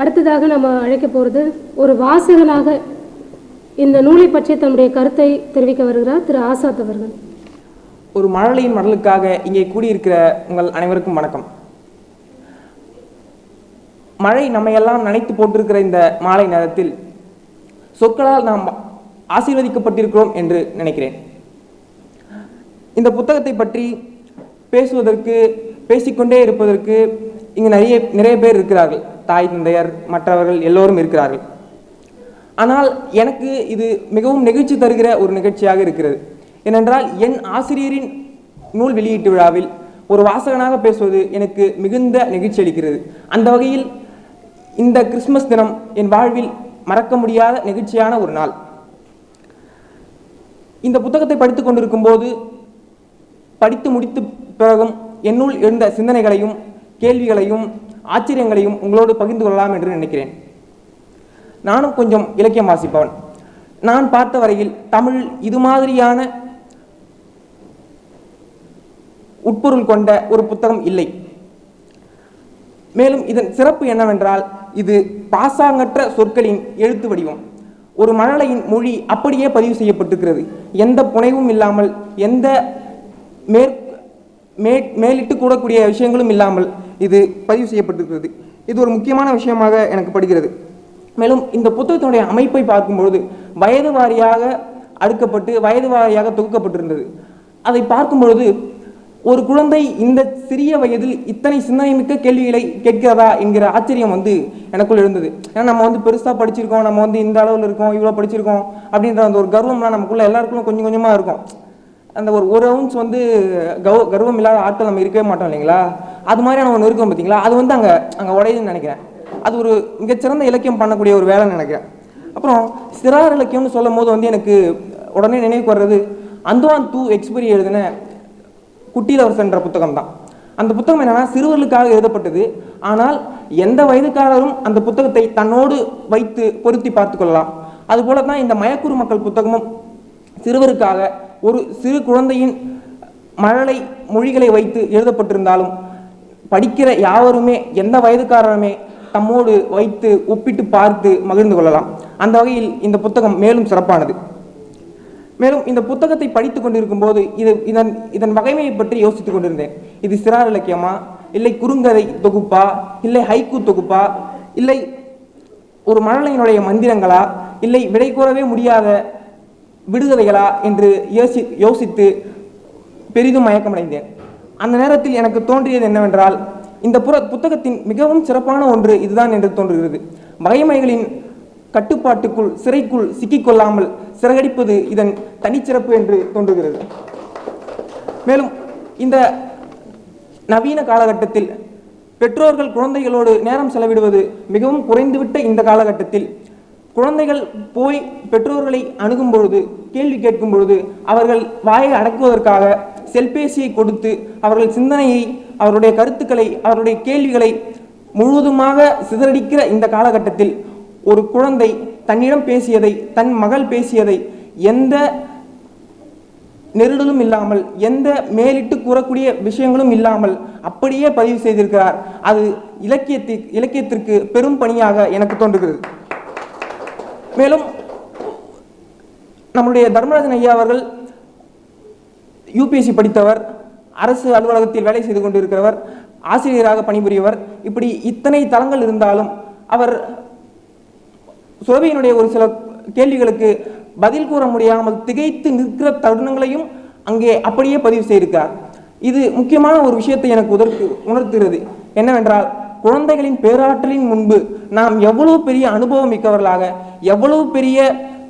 அடுத்ததாக நம்ம அழைக்க போகிறது ஒரு வாசகனாக இந்த நூலை பற்றி தன்னுடைய கருத்தை தெரிவிக்க வருகிறார் திரு ஆசாத் அவர்கள். ஒரு மழலையின் மடலுக்காக இங்கே கூடியிருக்கிற உங்கள் அனைவருக்கும் வணக்கம். மழை நம்மையெல்லாம் நினைத்து போட்டிருக்கிற இந்த மாலை நேரத்தில் சொற்களால் நாம் ஆசீர்வதிக்கப்பட்டிருக்கிறோம் என்று நினைக்கிறேன். இந்த புத்தகத்தை பற்றி பேசுவதற்கு பேசிக்கொண்டே இருப்பதற்கு இங்கு நிறைய நிறைய பேர் இருக்கிறார்கள். தாய் தந்தையர் மற்றவர்கள் எல்லோரும் இருக்கிறார்கள். ஆனால் எனக்கு இது மிகவும் நெகிழ்ச்சி தருகிற ஒரு நிகழ்ச்சியாக இருக்கிறது. ஏனென்றால் என் ஆசிரியரின் நூல் வெளியீட்டு விழாவில் ஒரு வாசகனாக பேசுவது எனக்கு மிகுந்த நெகிழ்ச்சி அளிக்கிறது. அந்த வகையில் இந்த கிறிஸ்மஸ் தினம் என் வாழ்வில் மறக்க முடியாத நெகிழ்ச்சியான ஒரு நாள். இந்த புத்தகத்தை படித்துக் கொண்டிருக்கும் போது படித்து முடித்த பிறகும் என்னுள் எழுந்த சிந்தனைகளையும் கேள்விகளையும் ஆச்சரியங்களையும் உங்களோடு பகிர்ந்து கொள்ளலாம் என்று நினைக்கிறேன். நானும் கொஞ்சம் இலக்கியம் வாசிப்பவன். நான் பார்த்த வரையில் தமிழ் இது மாதிரியான உட்பொருள் கொண்ட ஒரு புத்தகம் இல்லை. மேலும் இதன் சிறப்பு என்னவென்றால் இது பாசாங்கற்ற சொற்களின் எழுத்து வடிவம். ஒரு மழலையின் மொழி அப்படியே பதிவு செய்யப்பட்டிருக்கிறது. எந்த புனைவும் இல்லாமல் எந்த மேற் மே மேலிட்டு கூடக்கூடிய விஷயங்களும் இல்லாமல் இது பதிவு செய்யப்பட்டிருக்கிறது. இது ஒரு முக்கியமான விஷயமாக எனக்கு படுகிறது. மேலும் இந்த புத்தகத்தினுடைய அமைப்பை பார்க்கும்பொழுது வயது வாரியாக அடுக்கப்பட்டு வயது வாரியாக தொகுக்கப்பட்டிருந்தது. அதை பார்க்கும்பொழுது ஒரு குழந்தை இந்த சிறிய வயதில் இத்தனை சிந்தனை மிக்க கேள்விகளை கேட்கிறதா என்கிற ஆச்சரியம் வந்து எனக்குள் இருந்தது ஏன்னா நம்ம வந்து பெருசாக படிச்சிருக்கோம் நம்ம வந்து இந்த அளவில் இருக்கோம் இவ்வளோ படிச்சிருக்கோம் அப்படின்ற அந்த ஒரு கர்வம்லாம் நமக்குள்ள எல்லாருக்குள்ள கொஞ்சம் கொஞ்சமாக இருக்கும். அந்த ஒரு ஒரு அவுன்ஸ் வந்து கௌ கர்வம் இல்லாத ஆட்கள் நம்ம இருக்கவே மாட்டோம் இல்லைங்களா? அது மாதிரியான ஒன்று இருக்கும் பார்த்தீங்களா அது வந்து அங்கே அங்கே உடையுதுன்னு நினைக்கிறேன். அது ஒரு மிகச்சிறந்த இலக்கியம் பண்ணக்கூடிய ஒரு வேலைன்னு நினைக்கிறேன். அப்புறம் சிறார் இலக்கியம்னு சொல்லும் போது வந்து எனக்கு உடனே நினைவுக்கு வர்றது அந்தவான் தூ எக்ஸ்பெரி எழுதின குட்டியில் என்ற புத்தகம் தான் அந்த புத்தகம் என்னென்னா சிறுவர்களுக்காக எழுதப்பட்டது. ஆனால் எந்த வயதுக்காரரும் அந்த புத்தகத்தை தன்னோடு வைத்து பொருத்தி பார்த்து கொள்ளலாம். அதுபோல தான் இந்த மயக்குறு மக்கள் புத்தகமும் சிறுவருக்காக ஒரு சிறு குழந்தையின் மழலை மொழிகளை வைத்து எழுதப்பட்டிருந்தாலும் படிக்கிற யாவருமே எந்த வயதுக்காரருமே தம்மோடு வைத்து ஒப்பிட்டு பார்த்து மகிழ்ந்து கொள்ளலாம். அந்த வகையில் இந்த புத்தகம் மேலும் சிறப்பானது. மேலும் இந்த புத்தகத்தை படித்துக் கொண்டிருக்கும் போது இது இதன் இதன் வகைமையை பற்றி யோசித்துக் கொண்டிருந்தேன். இது சிறார் இலக்கியமா? இல்லை குறுங்கதை தொகுப்பா? இல்லை ஹைக்கு தொகுப்பா? இல்லை ஒரு மழலையினுடைய மந்திரங்களா? இல்லை விடை கூறவே முடியாத விடுகதைகளா? என்று யோசி யோசித்து பெரிதும் மயக்கமடைந்தேன். அந்த நேரத்தில் எனக்கு தோன்றியது என்னவென்றால் இந்த புற புத்தகத்தின் மிகவும் சிறப்பான ஒன்று இதுதான் என்று தோன்றுகிறது. வகைமைகளின் கட்டுப்பாட்டுக்குள் சிறைக்குள் சிக்கிக்கொள்ளாமல் சிறகடிப்பது இதன் தனிச்சிறப்பு என்று தோன்றுகிறது. மேலும் இந்த நவீன காலகட்டத்தில் பெற்றோர்கள் குழந்தைகளோடு நேரம் செலவிடுவது மிகவும் குறைந்துவிட்ட இந்த காலகட்டத்தில் குழந்தைகள் போய் பெற்றோர்களை அணுகும் பொழுது கேள்வி கேட்கும் பொழுது அவர்கள் வாயை அடக்குவதற்காக செல்பேசியை கொடுத்து அவர்கள் சிந்தனையை அவருடைய கருத்துக்களை அவருடைய கேள்விகளை முழுவதுமாக சிதறடிக்கிற இந்த காலகட்டத்தில் ஒரு குழந்தை தன்னிடம் பேசியதை தன் மகள் பேசியதை எந்த நெருடலும் இல்லாமல் எந்த மேலிட்டு கூறக்கூடிய விஷயங்களும் இல்லாமல் அப்படியே பதிவு செய்திருக்கிறார். அது இலக்கியத்தி இலக்கியத்திற்கு பெரும் பணியாக எனக்கு தோன்றுகிறது. மேலும் நம்முடைய தர்மராஜன் ஐயா அவர்கள் யூபிஎஸ்சி படித்தவர் அரசு அலுவலகத்தில் வேலை செய்து கொண்டிருக்கிறவர் ஆசிரியராக பணிபுரியவர். இப்படி இத்தனை தளங்கள் இருந்தாலும் அவர் சுரபியினுடைய ஒரு சில கேள்விகளுக்கு பதில் கூற முடியாமல் திகைத்து நிற்கிற தருணங்களையும் அங்கே அப்படியே பதிவு செய்திருக்கார் இது முக்கியமான ஒரு விஷயத்தை எனக்கு உதற்கு உணர்த்துகிறது. என்னவென்றால் குழந்தைகளின் பேராற்றலின் முன்பு நாம் எவ்வளவு பெரிய அனுபவம் மிக்கவர்களாக எவ்வளவு பெரிய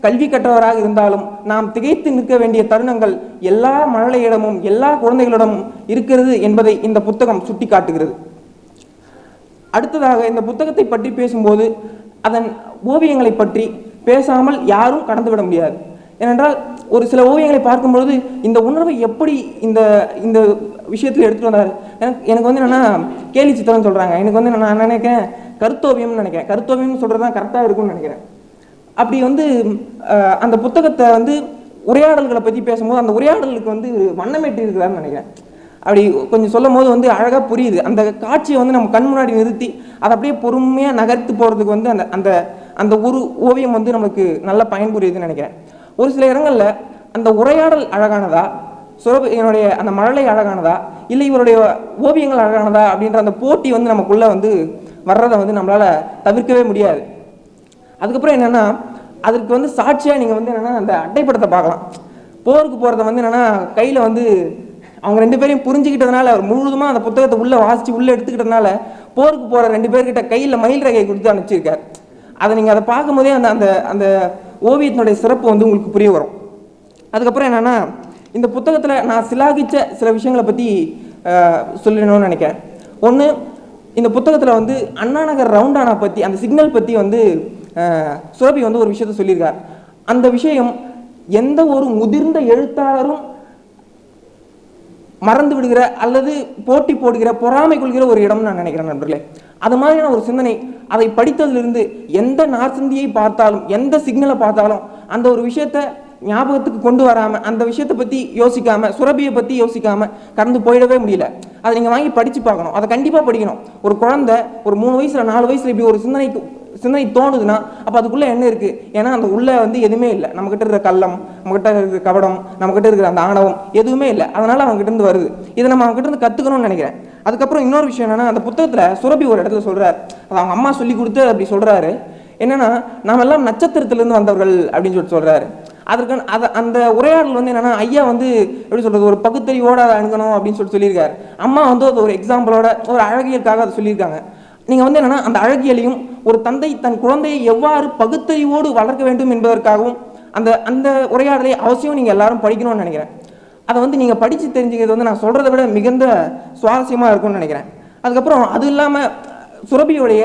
கல்வி கற்றவராக இருந்தாலும் நாம் திகைத்து நிற்க வேண்டிய தருணங்கள் எல்லா மழலையிடமும் எல்லா குழந்தைகளிடமும் இருக்கிறது என்பதை இந்த புத்தகம் சுட்டிக்காட்டுகிறது. அடுத்ததாக இந்த புத்தகத்தை பற்றி பேசும்போது அதன் ஓவியங்களை பற்றி பேசாமல் யாரும் கடந்துவிட முடியாது. ஏனென்றால் ஒரு சில ஓவியங்களை பார்க்கும்பொழுது இந்த உணர்வை எப்படி இந்த இந்த விஷயத்தில் எடுத்துகிட்டு வந்தார்? எனக்கு எனக்கு வந்து என்னென்னா கேலி சித்திரம்னு சொல்கிறாங்க எனக்கு வந்து நான் நான் நினைக்கிறேன் கருத்தோவியம்னு நினைக்கிறேன். கருத்தோவியம்னு சொல்கிறது தான் கரெக்டாக இருக்கும்னு நினைக்கிறேன். அப்படி வந்து அந்த புத்தகத்தை வந்து உரையாடல்களை பற்றி பேசும்போது அந்த உரையாடலுக்கு வந்து ஒரு இருக்கிறாருன்னு நினைக்கிறேன். அப்படி கொஞ்சம் சொல்லும் போது வந்து அழகாக புரியுது. அந்த காட்சியை வந்து நம்ம கண் முன்னாடி நிறுத்தி அதை அப்படியே பொறுமையாக நகர்த்து போகிறதுக்கு வந்து அந்த அந்த அந்த ஒரு ஓவியம் வந்து நமக்கு நல்ல பயன்புரியுதுன்னு நினைக்கிறேன். ஒரு சில இடங்களில் அந்த உரையாடல் அழகானதா? சுரபியனுடைய அந்த மழலை அழகானதா? இல்லை இவருடைய ஓவியங்கள் அழகானதா? அப்படின்ற அந்த போட்டி வந்து நமக்குள்ளே வந்து வர்றதை வந்து நம்மளால் தவிர்க்கவே முடியாது. அதுக்கப்புறம் என்னென்னா அதுக்கு வந்து சாட்சியாக நீங்கள் வந்து என்னென்னா அந்த அட்டைப்படத்தை பார்க்கலாம். போருக்கு போகிறத வந்து என்னென்னா கையில் வந்து அவங்க ரெண்டு பேரையும் புரிஞ்சுக்கிட்டதுனால அவர் முழுதுமாக அந்த புத்தகத்தை உள்ளே வாசித்து உள்ளே எடுத்துக்கிட்டதுனால போருக்கு போகிற ரெண்டு பேர்கிட்ட கையில் மயில் ரகையை கொடுத்து அனுப்பிச்சிருக்கார். அதை நீங்கள் அதை பார்க்கும்போதே அந்த அந்த அந்த ஓவியத்தினுடைய சிறப்பு வந்து உங்களுக்கு புரிய வரும். அதுக்கப்புறம் என்னென்னா இந்த புத்தகத்தில் நான் சிலாகிச்ச சில விஷயங்களை பற்றி சொல்லணும்னு நினைக்கிறேன். ஒன்று இந்த புத்தகத்தில் வந்து அண்ணா நகர் ரவுண்டானா பற்றி அந்த சிக்னல் பற்றி வந்து சுரபி வந்து ஒரு விஷயத்த சொல்லியிருக்கார். அந்த விஷயம் எந்த ஒரு முதிர்ந்த எழுத்தாளரும் மறந்து விடுகிற அல்லது போட்டி போடுகிற பொறாமை கொள்கிற ஒரு இடம்னு நான் நினைக்கிறேன் நண்பர்களே. அது மாதிரியான ஒரு சிந்தனை அதை படித்ததிலிருந்து எந்த நார்சந்தியை பார்த்தாலும் எந்த சிக்னலை பார்த்தாலும் அந்த ஒரு விஷயத்த ஞாபகத்துக்கு கொண்டு வராமல் அந்த விஷயத்தை பற்றி யோசிக்காமல் சுரபியை பற்றி யோசிக்காமல் கடந்து போயிடவே முடியல. அதை நீங்கள் வாங்கி படித்து பார்க்கணும். அதை கண்டிப்பாக படிக்கணும். ஒரு குழந்தை ஒரு மூணு வயசில் நாலு வயசில் இப்படி ஒரு சிந்தனைக்கு சிந்தனை தோணுதுன்னா அப்போ அதுக்குள்ளே என்ன இருக்குது ஏன்னா அந்த உள்ளே வந்து எதுவுமே இல்லை. நம்மக்கிட்ட இருக்கிற கள்ளம் நம்மக்கிட்ட இருக்கிற கபடம் நம்மக்கிட்ட இருக்கிற அந்த ஆணவம் எதுவுமே இல்லை. அதனால் அவங்ககிட்ட இருந்து வருது. இதை நம்ம அவங்ககிட்ட இருந்து கற்றுக்கணும்னு நினைக்கிறேன். அதுக்கப்புறம் இன்னொரு விஷயம் என்னென்னா அந்த புத்தகத்தில் சுரபி ஒரு இடத்துல சொல்கிறார் அது அவங்க அம்மா சொல்லி கொடுத்து அப்படி சொல்கிறாரு என்னென்னா நாம் எல்லாம் நட்சத்திரத்துலேருந்து வந்தவர்கள் அப்படின்னு சொல்லிட்டு சொல்கிறாரு அதற்கு அதை அந்த உரையாடல் வந்து என்னன்னா ஐயா வந்து எப்படி சொல்றது ஒரு பகுத்தறிவோட அதை அணுகணும் அப்படின்னு சொல்லிட்டு சொல்லியிருக்காரு. அம்மா வந்து அது ஒரு எக்ஸாம்பிளோட ஒரு அழகியலுக்காக அதை சொல்லியிருக்காங்க. நீங்கள் வந்து என்னென்னா அந்த அழகியலையும் ஒரு தந்தை தன் குழந்தையை எவ்வாறு பகுத்தறிவோடு வளர்க்க வேண்டும் என்பதற்காகவும் அந்த அந்த உரையாடலை அவசியம் நீங்கள் எல்லாரும் படிக்கணும்னு நினைக்கிறேன். அதை வந்து நீங்கள் படித்து தெரிஞ்சுக்கிறது வந்து நான் சொல்கிறத விட மிகுந்த சுவாரஸ்யமாக இருக்கும்னு நினைக்கிறேன். அதுக்கப்புறம் அது இல்லாமல் சுரபியுடைய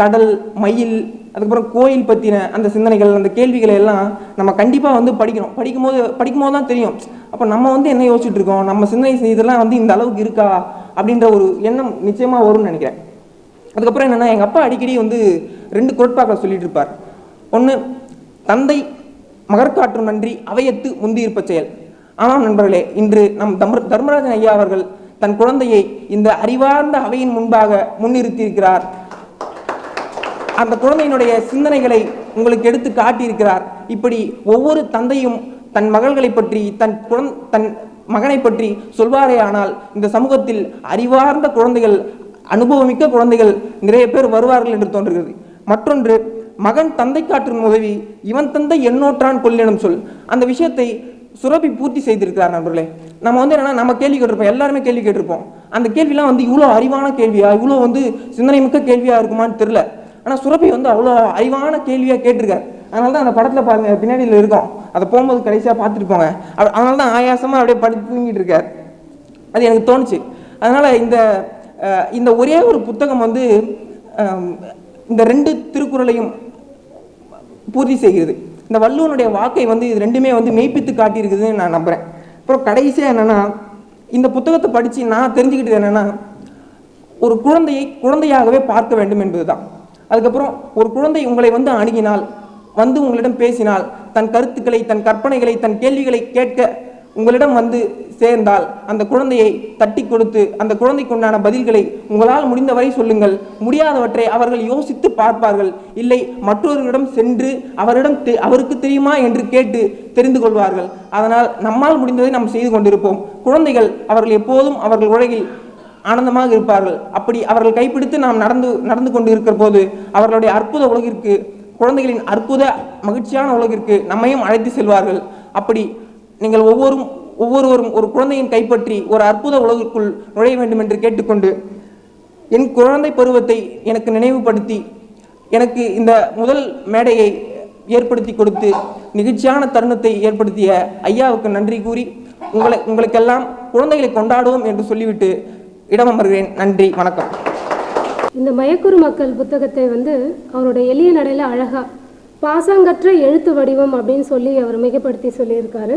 கடல் மயில் அதுக்கப்புறம் கோயில் பற்றின அந்த சிந்தனைகள் அந்த கேள்விகளை எல்லாம் நம்ம கண்டிப்பாக வந்து படிக்கணும். படிக்கும்போது படிக்கும்போது தான் தெரியும். அப்போ நம்ம வந்து என்ன யோசிச்சுட்டு இருக்கோம்? நம்ம சிந்தனை செய்தெல்லாம் வந்து இந்த அளவுக்கு இருக்கா? அப்படின்ற ஒரு எண்ணம் நிச்சயமாக வரும்னு நினைக்கிறேன். அதுக்கப்புறம் என்னென்னா எங்கள் அப்பா அடிக்கடி வந்து ரெண்டு குரட்பாக்களை சொல்லிட்டு இருப்பார் ஒன்று தந்தை மகற்காற்றும் நன்றி அவையத்து முந்தியிருப்ப செயல். ஆனால் நண்பர்களே இன்று நம் தர்ம தர்மராஜன் ஐயா அவர்கள் தன் குழந்தையை இந்த அறிவார்ந்த அவையின் முன்பாக முன்னிறுத்தியிருக்கிறார். அந்த குழந்தையினுடைய சிந்தனைகளை உங்களுக்கு எடுத்து காட்டியிருக்கிறார். இப்படி ஒவ்வொரு தந்தையும் தன் மகள்களை பற்றி தன் குழந் தன் மகனை பற்றி சொல்வாரே ஆனால் இந்த சமூகத்தில் அறிவார்ந்த குழந்தைகள் அனுபவமிக்க குழந்தைகள் நிறைய பேர் வருவார்கள் என்று தோன்றுகிறது. மற்றொன்று மகன் தந்தை காற்றும் உதவி இவன் தந்தை எண்ணோற்றான் கொள்ளினம் சொல். அந்த விஷயத்தை சுரபி பூர்த்தி செய்திருக்கிறார் நண்பர்களே. நம்ம வந்து என்னன்னா நம்ம கேள்வி கேட்டிருப்போம் எல்லாருமே கேள்வி கேட்டிருப்போம். அந்த கேள்விலாம் வந்து இவ்வளோ அறிவான கேள்வியா? இவ்வளோ வந்து சிந்தனை மிக்க கேள்வியா இருக்குமான்னு தெரில. ஆனால் சுரபி வந்து அவ்வளோ அறிவான கேள்வியாக கேட்டிருக்கார். அதனால தான் அந்த படத்தில் பாருங்க பின்னாடியில் இருக்கும். அதை போகும்போது கடைசியாக பார்த்துட்டு போங்க. அதனால தான் ஆயாசமாக அப்படியே படித்து தூங்கிட்டு இருக்கார். அது எனக்கு தோணுச்சு. அதனால் இந்த இந்த ஒரே ஒரு புத்தகம் வந்து இந்த ரெண்டு திருக்குறளையும் பூர்த்தி செய்கிறது. இந்த வள்ளுவனுடைய வாக்கை வந்து இது ரெண்டுமே வந்து மெய்ப்பித்து காட்டியிருக்குதுன்னு நான் நம்புகிறேன் அப்புறம் கடைசியாக என்னென்னா இந்த புத்தகத்தை படித்து நான் தெரிஞ்சுக்கிட்டது என்னென்னா ஒரு குழந்தையை குழந்தையாகவே பார்க்க வேண்டும் என்பதுதான். அதுக்கப்புறம் ஒரு குழந்தை உங்களை வந்து அணுகினால் வந்து உங்களிடம் பேசினால் தன் கருத்துக்களை தன் கற்பனைகளை தன் கேள்விகளை கேட்க உங்களிடம் வந்து சேர்ந்தால் அந்த குழந்தையை தட்டி கொடுத்து அந்த குழந்தைக்குண்டான பதில்களை உங்களால் முடிந்தவரை சொல்லுங்கள். முடியாதவற்றை அவர்கள் யோசித்து பார்ப்பார்கள். இல்லை மற்றொருவரிடம் சென்று அவரிடம் தெ- அவருக்கு தெரியுமா என்று கேட்டு தெரிந்து கொள்வார்கள். அதனால் நம்மால் முடிந்ததை நாம் செய்து கொண்டிருப்போம். குழந்தைகள் அவர்கள் எப்போதும் அவர்கள் உலகில் ஆனந்தமாக இருப்பார்கள். அப்படி அவர்கள் கைப்பிடித்து நாம் நடந்து நடந்து கொண்டு இருக்கிற போது அவர்களுடைய அற்புத உலகிற்கு குழந்தைகளின் அற்புத மகிழ்ச்சியான உலகிற்கு நம்மையும் அழைத்து செல்வார்கள். அப்படி நீங்கள் ஒவ்வொரும் ஒவ்வொருவரும் ஒரு குழந்தையின் கைப்பற்றி ஒரு அற்புத உலகிற்குள் நுழைய வேண்டும் என்று கேட்டுக்கொண்டு என் குழந்தை பருவத்தை எனக்கு நினைவுபடுத்தி எனக்கு இந்த முதல் மேடையை ஏற்படுத்தி கொடுத்து நிகழ்ச்சியான தருணத்தை ஏற்படுத்திய ஐயாவுக்கு நன்றி கூறி உங்களை உங்களுக்கெல்லாம் குழந்தைகளை கொண்டாடுவோம் என்று சொல்லிவிட்டு இடம் அமர்கிறேன் நன்றி வணக்கம். இந்த மயக்குறு மக்கள் புத்தகத்தை வந்து அவருடைய எளிய நடையில் அழகா பாசங்கற்ற எழுத்து வடிவம் அப்படின்னு சொல்லி அவர் மிகப்படுத்தி சொல்லியிருக்காரு.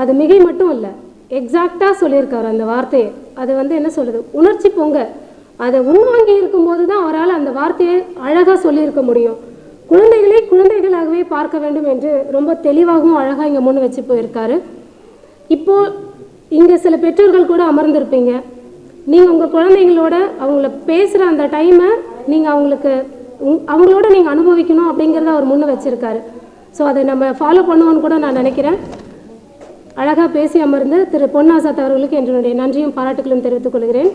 அது மிகை மட்டும் இல்லை எக்ஸாக்டாக சொல்லியிருக்காரு அந்த வார்த்தையை. அது வந்து என்ன சொல்லுது? உணர்ச்சி பொங்க. அதை உள்வாங்கி இருக்கும்போது தான் அவரால் அந்த வார்த்தையை அழகாக சொல்லியிருக்க முடியும். குழந்தைகளை குழந்தைகளாகவே பார்க்க வேண்டும் என்று ரொம்ப தெளிவாகவும் அழகாக இங்கே முன் வச்சு போயிருக்காரு. இப்போது இங்கே சில பெற்றோர்கள் கூட அமர்ந்திருப்பீங்க. நீங்கள் உங்கள் குழந்தைங்களோட அவங்கள பேசுகிற அந்த டைமை நீங்கள் அவங்களுக்கு அவங்களோட நீங்கள் அனுபவிக்கணும் அப்படிங்கிறத அவர் முன்னே வச்சுருக்காரு. ஸோ அதை நம்ம ஃபாலோ பண்ணுவோன்னு கூட நான் நினைக்கிறேன். அழகாக பேசி அமர்ந்த திரு பொன்னாசாத் அவர்களுக்கு என்னுடைய நன்றியும் பாராட்டுகளும் தெரிவித்துக் கொள்கிறேன்.